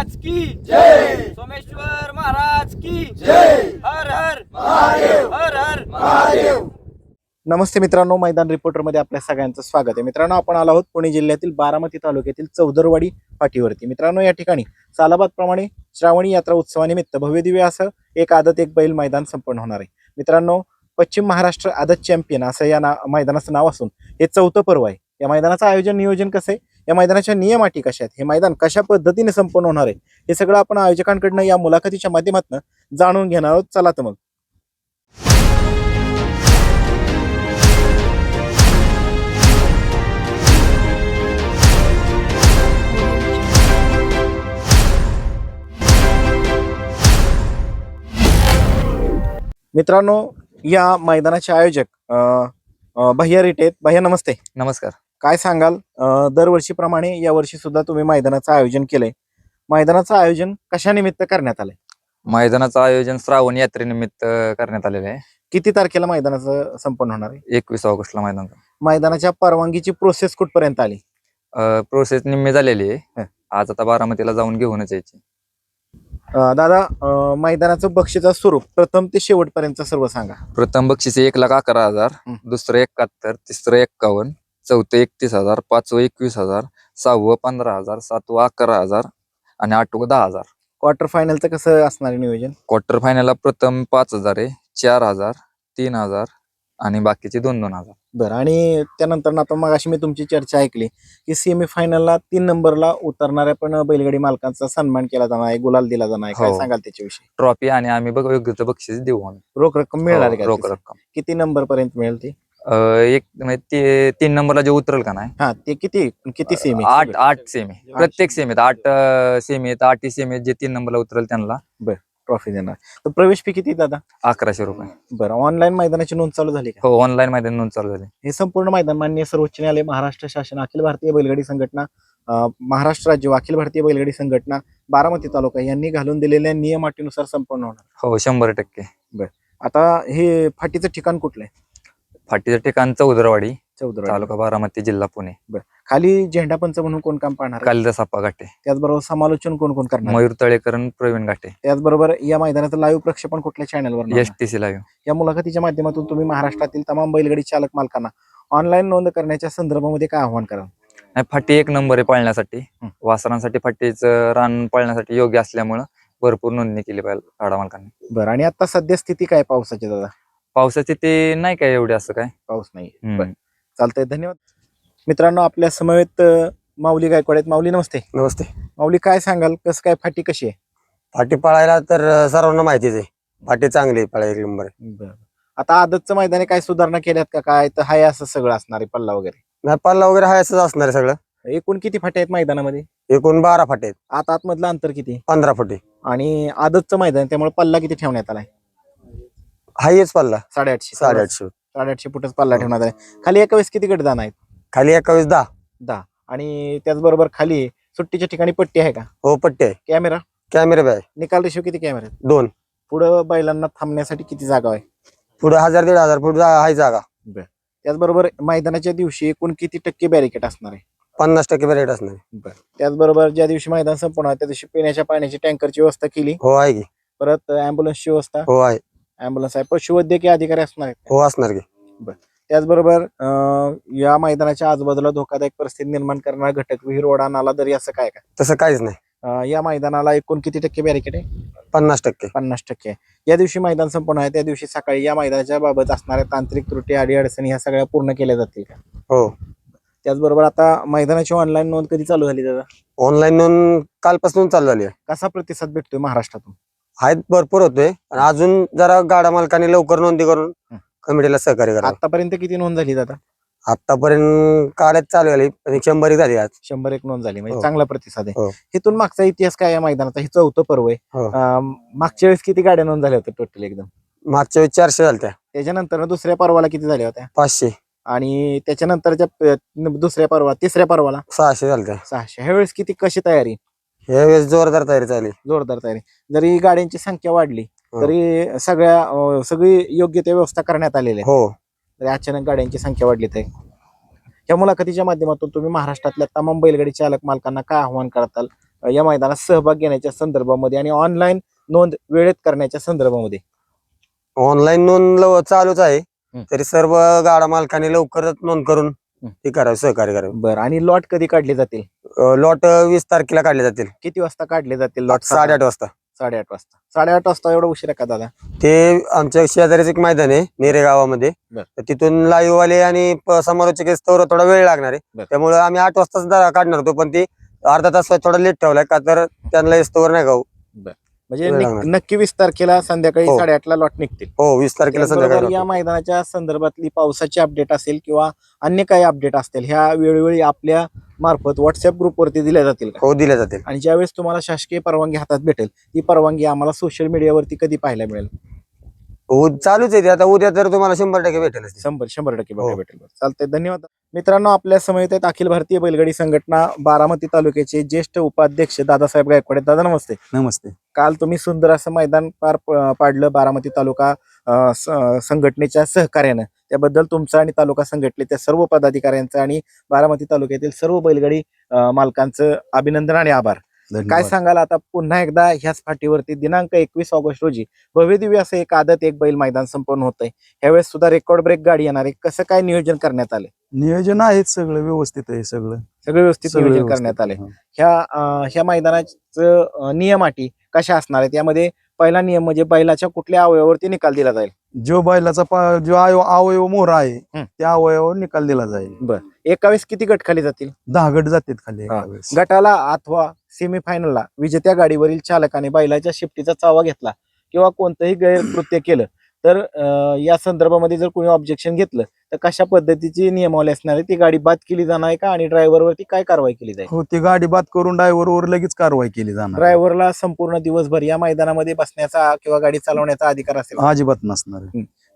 महाराज की जय। सोमेश्वर महाराज की जय। हर हर। महादेव। हर हर। महादेव। नमस्ते मित्रांनो मैदान रिपोर्टरमध्ये आपल्या सगळ्यांचं स्वागत आहे. मित्रांनो आपण आलो आहोत पुणे जिल्ह्यातील बारामती तालुक्यातील चौदरवाडी फाटीवरती मित्रांनो या ठिकाणी सालाबादप्रमाणे श्रावणी यात्रा उत्सवानिमित्त भव्यदिव्य असं एक आदत एक बैल मैदान संपन्न होणार आहे. मित्रांनो पश्चिम महाराष्ट्र आदत चॅम्पियन असं या ना मैदानाचं नाव असून हे चौथं पर्व आहे. या मैदानाचं आयोजन नियोजन कसं आहे? या मैदानाच्या नियम अटी कशा आहेत? हे मैदान कशा पद्धतीने संपन्न होणार आहे? हे सगळं आपण आयोजकांकडनं या मुलाखतीच्या माध्यमातून जाणून घेणार आहोत. चला तर मग. मित्रांनो या मैदानाचे आयोजक भैया रिटेत भैया नमस्ते. नमस्कार. काय सांगाल? दरवर्षीप्रमाणे यावर्षी सुद्धा तुम्ही मैदानाचं आयोजन केलंय. मैदानाचं आयोजन कशा निमित्त करण्यात आलंय? मैदानाचं आयोजन श्रावण यात्रेनिमित्त करण्यात आलेलं आहे. किती तारखेला मैदानाचं संपन्न होणार आहे? एकवीस ऑगस्टला मैदान मैदानाच्या परवानगीची प्रोसेस कुठपर्यंत आली? प्रोसेस निम्मी झालेली. आहे. आज आता बारामतीला जाऊन घेऊनच यायची. दादा मैदानाचं बक्षीचं स्वरूप प्रथम ते शेवटपर्यंत सर्व सांगा. प्रथम बक्षीस एक लाख अकरा हजार. दुसरं एकाहत्तर तिसरं एक्कावन्न चौथं एकतीस हजार पाचवं एकवीस हजार सहावं पंधरा हजार सातवं अकरा हजार आणि आठवं दहा हजार. क्वार्टर फायनलचं कसं असणार आहे नियोजन? क्वार्टर फायनलला प्रथम पाच हजार आहे चार हजार तीन हजार आणि बाकीचे दोन दोन हजार. बरं आणि त्यानंतर आता मग अशी मी तुमची चर्चा ऐकली की सेमी फायनलला तीन नंबरला उतरणाऱ्या पण बैलगाडी मालकांचा सन्मान केला जाणार आहे गुलाल दिला जाणार आहे. काय हो. सांगाल त्याच्याविषयी? ट्रॉफी आणि आम्ही बघ योग्य बक्षीस देऊ आम्ही. रोख रक्कम मिळणार आहे हो, का रोख त्याची? रक्कम. किती नंबर पर्यंत मिळेल ती? अं, एक म्हणजे ते तीन नंबरला जे उतरल का नाही? हा ते किती? किती सेमी आठ आठ सेमी प्रत्येक सेमीत आठ सेमीत आठ सेमीत जे तीन नंबरला उतरल त्यांना. ट्रॉफी देणार. तर प्रवेश फी किती दादा? अकराशे रुपये. बरं ऑनलाईन मैदानाची नोंद चालू झाली का? हो ऑनलाईन मैदान नोंद चालू झाली. हे संपूर्ण मैदान मान्य सर्वोच्च न्यायालय महाराष्ट्र शासन अखिल भारतीय बैलगाडी संघटना अं, महाराष्ट्र राज्य व अखिल भारतीय बैलगाडी संघटना बारामती तालुका यांनी घालून दिलेल्या नियम अटीनुसार संपन्न होणार. हो शंभर टक्के. आता हे फाटीचं ठिकाण कुठलं आहे? फाटीचं ठिकाण चौदरवाडी चौधरी तालुका बारामती जिल्हा पुणे. खाली झेंडा पंच म्हणून कोण काम पाहणार? आहे? कालिदास आप्पा घाटे. त्याचबरोबर समालोचन कोण कोण करणार? आहे? मयूर तळेकरण प्रवीण घाटे. त्याचबरोबर या मैदानाचं लाईव्ह प्रक्षेपण कुठल्या चॅनलवर एस टी सी लाईव्ह या मुलाखतीच्या माध्यमातून तुम्ही महाराष्ट्रातील तमाम बैलगाडी चालक मालकांना ऑनलाईन नोंद करण्याच्या संदर्भामध्ये काय आव्हान कराल? नाही फाटी एक नंबर आहे पाळण्यासाठी. वासरांसाठी फाटीचं रान पाळण्यासाठी योग्य असल्यामुळं भरपूर नोंदणी केली पाहिजे गाडा मालकांनी. बरं. आणि आता सध्या स्थिती काय पावसाची दादा? पावसाचे ते नाही काय एवढे असं काय? पाऊस नाही. हं. चालतंय धन्यवाद. मित्रांनो आपल्या समवेत अं, माऊली गायकवाड आहेत. माऊली नमस्ते. नमस्ते. माऊली काय सांगाल? कसं काय फाटी कशी आहे? फाटी पळायला तर अं, सर्वांना माहितीच आहे. फाटी चांगली आहे पळायला एक नंबर आहे. आता आदतचं मैदाने काय सुधारणा केल्यात का? काय तर हाय असं सगळं असणार आहे पल्ला वगैरे? नाही पल्ला वगैरे हाय असंच असणार आहे सगळं. एकूण किती फाट्या आहेत मैदानामध्ये? एकूण बारा फाटे आहेत. आता आतमधलं अंतर किती? पंधरा फुटे. आणि आदतचं मैदान आहे, त्यामुळे पल्ला किती ठेवण्यात आलाय? हायच पल्ला. साडेआठशे. साडेआठशे. साडेआठशे फुटच पल्ला ठेवण्यात आलाय खाली एका वेळेस किती गटदान आहेत? खाली एकावीस दहा. दहा. आणि त्याचबरोबर खाली सुट्टीच्या ठिकाणी पट्टी आहे का? हो पट्टे आहे. कॅमेरा? कॅमेरे बी आहे. निकाल रेशो किती कॅमेरा आहेत? दोन. पुढं बैलांना थांबण्यासाठी किती जागा आहे? पुढे हजार दीड हजार फूट जा- हाय जागा. त्याचबरोबर मैदानाच्या दिवशी एकूण किती टक्के बॅरिकेड असणार आहे? पन्नास टक्के रेट असणार आहे. त्याचबरोबर ज्या दिवशी मैदान संपूर्ण आहे, त्या दिवशी पिण्याच्या पाण्याची टँकरची व्यवस्था केली. हो आहे की. परत अँब्युलन्सची व्यवस्था. हो आहे. अँब्युलन्स आहे. पशुवैद्यकीय अधिकारी असणार आहेत हो असणार की. त्याचबरोबर अं, या मैदानाच्या आजूबाजूला धोकादायक परिस्थिती निर्माण करणारा घटक विहीर ओढा नाला दरी असं काय का तसं काहीच नाही. अं, या मैदानाला एकूण किती टक्के बॅरिकेड आहे? पन्नास टक्के. पन्नास टक्के. या दिवशी मैदान संपूर्ण आहे. त्या दिवशी सकाळी या मैदानाच्या बाबत असणाऱ्या तांत्रिक त्रुटी अडी अडचणी ह्या सगळ्या पूर्ण केल्या जातील का? हो. त्याचबरोबर आता मैदानाची ऑनलाईन नोंद कधी चालू झाली दादा? ऑनलाईन नोंद कालपासून चालू झाली आहे. कसा प्रतिसाद भेटतोय महाराष्ट्रातून? आहेत भरपूर होतोय. आणि अजून जरा गाडा मालकाने लवकर नोंदी करून. कमिटीला सहकार्य करा आतापर्यंत किती नोंद झाली दादा आतापर्यंत कालच चालू झाली पण शंभर एक झाली आज. शंभर एक नोंद झाली म्हणजे हो. चांगला प्रतिसाद आहे. हो. इथून मागचा इतिहास काय या मैदानाचा? हे चौथं पर्व आहे. हो. अं, मागच्या वेळेस किती गाड्या नोंद झाल्या होत्या टोटल एकदम? मागच्या वेळेस चारशे झाल्या त्याच्यानंतर दुसऱ्या पर्वाला किती झाल्या होत्या? पाचशे. आणि त्याच्यानंतरच्या प- दुसऱ्या पर्वा तिसऱ्या पर्वाला? सहाशे झाल्या सहाशे. ह्या वेळेस किती कशी तयारी? ह्या वेळेस जोरदार तयारी चालली जोरदार तयारी. जरी गाड्यांची संख्या वाढली हो. तरी सगळ्या अं, सगळी योग्य त्या व्यवस्था करण्यात आलेल्या आहे. हो. तरी अचानक गाड्यांची संख्या वाढली तर. या मुलाखतीच्या माध्यमातून तुम्ही महाराष्ट्रातल्या तमाम बैलगाडी चालक मालकांना काय आव्हान करताल? अ, या मैदानात सहभाग घेण्याच्या संदर्भामध्ये आणि ऑनलाईन नोंद वेळेत करण्याच्या संदर्भामध्ये? ऑनलाईन नोंद लव- चालूच आहे. तरी सर्व गाडा मालकांनी लवकरच नोंद करून हं. हे करावं सहकार्य करावं. बरं. आणि लॉट कधी काढले जातील? लॉट वीस तारखेला काढले जातील. किती वाजता काढले जातील लॉट साडेआठ वाजता? साडेआठ वाजता. साडेआठ वाजता एवढं उशिरा का दादा? ते आमच्या शेजारीच एक मैदान आहे नेरे गावामध्ये. बर. तर तिथून लाईव्ह वाले आणि प- समालोचक येस्तोवर थोडा वेळ लागणार आहे. त्यामुळे आम्ही आठ वाजताच दा- काढणार होतो पण ती अर्धा तास थोडा लेट ठेवलाय का तर त्यांना येस्तोवर नाही गाऊ म्हणजे निक-. नक्की वीस तारखेला संध्याकाळी हो. साडेआठला लॉट निघतील. हो वीस तारखेला त्याचबरोबर संध्याकाळी या मैदानाच्या संदर्भातली पावसाची अपडेट असेल किंवा अन्य काही अपडेट असतील ह्या वेळोवेळी आपल्या मार्फत व्हॉट्सअप ग्रुपवरती दिल्या जातील का? हो दिल्या जातील. आणि ज्यावेळेस तुम्हाला शासकीय परवानगी हातात भेटेल ती परवानगी आम्हाला सोशल मीडियावरती कधी पाहायला मिळेल? हो चालूच आहे ते. आता उद्या तर तुम्हाला शंभर टक्के भेटेल शंभर शंभर टक्के बघायला हो. भेटेल चालतंय धन्यवाद. मित्रांनो आपल्या समयेत आहेत अखिल भारतीय बैलगाडी संघटना बारामती तालुक्याचे ज्येष्ठ उपाध्यक्ष दादासाहेब गायकवाड. आहेत. दादा नमस्ते. नमस्ते. काल तुम्ही सुंदर असं मैदान पार प- पाडलं बारामती तालुका अं, स- संघटनेच्या सहकार्यानं. त्याबद्दल तुमचं आणि तालुका संघटनेच्या सर्व पदाधिकाऱ्यांचं आणि बारामती तालुक्यातील सर्व बैलगाडी अं, मालकांचं अभिनंदन आणि आभार. काय सांगाल आता पुन्हा एकदा ह्याच फाटीवरती दिनांक एकवीस ऑगस्ट रोजी भव्यदिव्य असं एक आदत एक बैल मैदान संपन्न होत आहे ह्यावेळेस सुद्धा रेकॉर्ड ब्रेक गाडी येणार आहे. कसं काय नियोजन करण्यात आले नियोजन आहे सगळं व्यवस्थित आहे सगळं. सगळं व्यवस्थित नियोजन करण्यात आले. ह्या ह्या मैदानाचं अं, नियम अटी कशा असणार आहेत? यामध्ये पहिला नियम म्हणजे बैलाच्या कुठल्या अवयवावरती निकाल दिला जाईल? जो बैलाचा पा- जो अवयव अवयव मोहरा आहे हं. त्या अवयवावर निकाल दिला जाईल. एका वेळेस किती गट खाली जातील? दहा गट जातात खाली एका हा. वेळेस. गटाला अथवा सेमीफायनलला विजेत्या गाडीवरील चालकाने बैलाच्या शिफ्टीचा चावा घेतला किंवा कोणतंही गैरकृत्य केलं तर या संदर्भामध्ये जर कोणी ऑब्जेक्शन घेतलं तर कशा पद्धतीची नियमावली असणार आहे? ती गाडी बाद केली जाणार आहे का? आणि ड्रायव्हरवरती काय कारवाई केली जाईल? हो ती गाडी बाद करून ड्रायव्हरवर लगेच कारवाई केली जाणार ड्रायव्हरला संपूर्ण दिवसभर या मैदानामध्ये बसण्याचा किंवा गाडी चालवण्याचा अधिकार असेल अजिबात नसणार.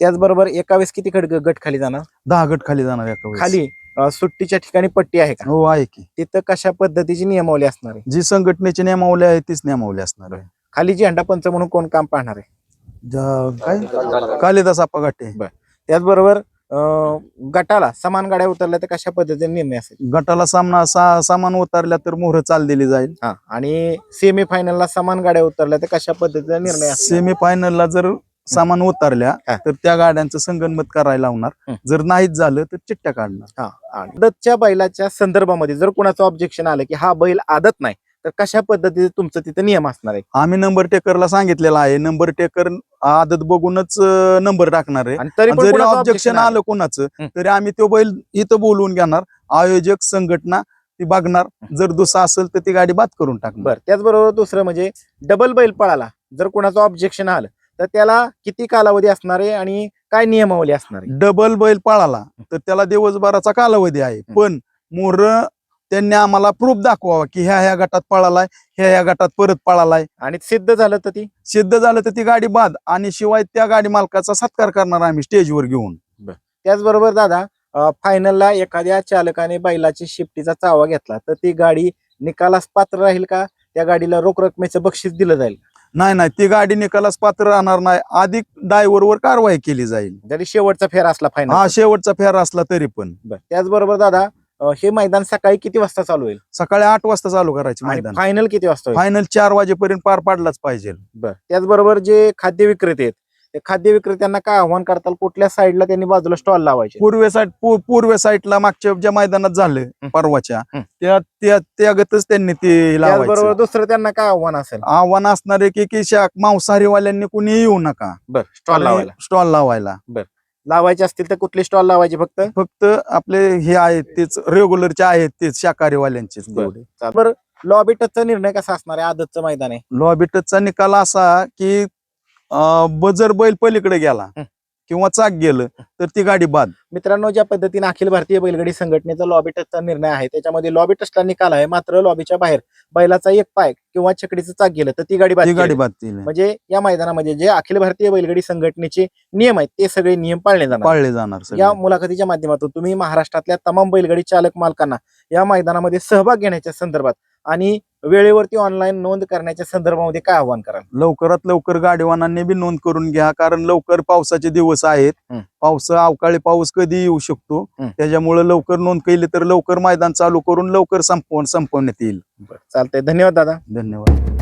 त्याचबरोबर एका वेळेस किती गट गट खाली जाणार? दहा गट खाली जाणार एका वेळेस. खाली सुट्टीच्या ठिकाणी पट्टी आहे का? हो आहे की. तिथं कशा पद्धतीची नियमावली असणार आहे? जी संघटनेची नियमावली आहे तीच नियमावली असणार आहे. खाली झेंडा पंच म्हणून कोण काम पाहणार आहे? काय? कालिदास आप्पा घाटे. त्याचबरोबर अं, गटाला समान गाड्या उतरल्या तर कशा पद्धतीने निर्णय असेल? गटाला सामना सा- सामान उतरल्या तर मोहर चाल दिली जाईल. हा आणि सेमी फायनलला समान गाड्या उतरल्या तर कशा पद्धतीचा निर्णय असेल? सेमी फायनलला जर सामान उतरल्या हा. तर त्या गाड्यांचं संगनमत करायला लावणार. हं. जर नाहीच झालं तर चिट्ट्या काढणार. हा आणि आदतच्या बैलाच्या संदर्भामध्ये जर कोणाचं ऑब्जेक्शन आलं की हा बैल आदत नाही तर कशा पद्धतीचे तुमचं तिथं नियम असणार आहे? आम्ही नंबर टेकरला सांगितलेलं आहे. नंबर टेकर आदत बघूनच नंबर टाकणार आहे. आणि तरी पण जरी कोणाचं ऑब्जेक्शन आलं. कोणाचं. तरी आम्ही तो बैल इथं बोलवून घेणार. आयोजक संघटना ती बघणार. जर दुसरा असेल तर ती गाडी बाद करून टाकणार. बरं त्याचबरोबर दुसरं म्हणजे डबल बैल पळाला. जर कोणाचं ऑब्जेक्शन आलं तर त्याला किती कालावधी असणार आहे आणि काय नियमावली असणार आहे? डबल बैल पळाला तर त्याला दिवसभराचा कालावधी आहे. पण मोर त्यांनी आम्हाला प्रूफ दाखवावा की ह्या ह्या गटात पळालाय ह्या ह्या गटात परत पळालाय. आणि सिद्ध झालं तर ती? सिद्ध झालं तर ती गाडी बाद. आणि शिवाय त्या गाडी मालकाचा सत्कार करणार आम्ही स्टेजवर घेऊन. त्याचबरोबर दादा फायनलला एखाद्या चालकाने बैलाची शिफ्टीचा चावा घेतला तर ती गाडी निकालास पात्र राहील का? त्या गाडीला रोख रकमेचं बक्षीस दिलं जाईल नाही नाही ती गाडी निकालास पात्र राहणार नाही. अधिक ड्रायव्हरवर कारवाई केली जाईल. जरी शेवटचा फेर असला फायनल हा शेवटचा फेर असला तरी पण. त्याचबरोबर दादा हे मैदान सकाळी किती वाजता चालू होईल? सकाळी आठ वाजता चालू करायची मैदान. फायनल किती वाजता होईल? फायनल चार वाजेपर्यंत पार पाडलाच पाहिजे. बरं. त्याचबरोबर जे खाद्य विक्रेते आहेत ते खाद्य विक्रेत्यांना काय आव्हान करताल? कुठल्या साईडला त्यांनी बाजूला स्टॉल लावायचे? पूर्वे साईड पूर्व साईडला मागच्या ज्या मैदानात झालं. परवाच्या. त्या त्या त्यागतच त्यांनी ते लावायचं. दुसरं त्यांना काय आव्हान असेल? आव्हान असणार आहे की की शा- मांसाहारीवाल्यांनी कुणी येऊ नका. बरं स्टॉल लावायला. स्टॉल लावायला. लावायचे असतील तर कुठले स्टॉल लावायचे फक्त फक्त आपले हे आहेत तेच रेग्युलरचे आहेत तेच शाकाहारीवाल्यांचेच बरं. तेवढे बरं लॉबी टचचा निर्णय कसा असणार आहे आदतचं मैदान आहे लॉबी टचचा निकाल असा की अं, बजर बैल पलीकडे गेला हं. किंवा चाक गेलं तर ती गाडी बाद मित्रांनो ज्या पद्धतीने अखिल भारतीय बैलगाडी संघटनेचा लॉबी टचचा निर्णय आहे त्याच्यामध्ये लॉबी टचला निकाल आहे मात्र लॉबीच्या बाहेर बैलाचा एक पाय किंवा छकडीचं चाक गेलं तर ती गाडी बाद ती गाडी. बाद केली म्हणजे या मैदानामध्ये जे अखिल भारतीय बैलगाडी संघटनेचे नियम आहेत ते सगळे नियम पाळले जाणार पाळले जाणार सगळे. या मुलाखतीच्या माध्यमातून तुम्ही महाराष्ट्रातल्या तमाम बैलगाडी चालक मालकांना या मैदानामध्ये सहभाग घेण्याच्या संदर्भात आणि वेळेवरती ऑनलाईन नोंद करण्याच्या संदर्भामध्ये काय आव्हान कराल? लवकरात लवकर गाडीवानांनी बी नोंद करून घ्या कारण लवकर पावसाचे दिवस आहेत. पावस अवकाळी पाऊस कधी येऊ शकतो. त्याच्यामुळे लवकर नोंद केली तर लवकर मैदान चालू करून लवकर संपवून संपवण्यात येईल. चालतंय. धन्यवाद दादा. धन्यवाद.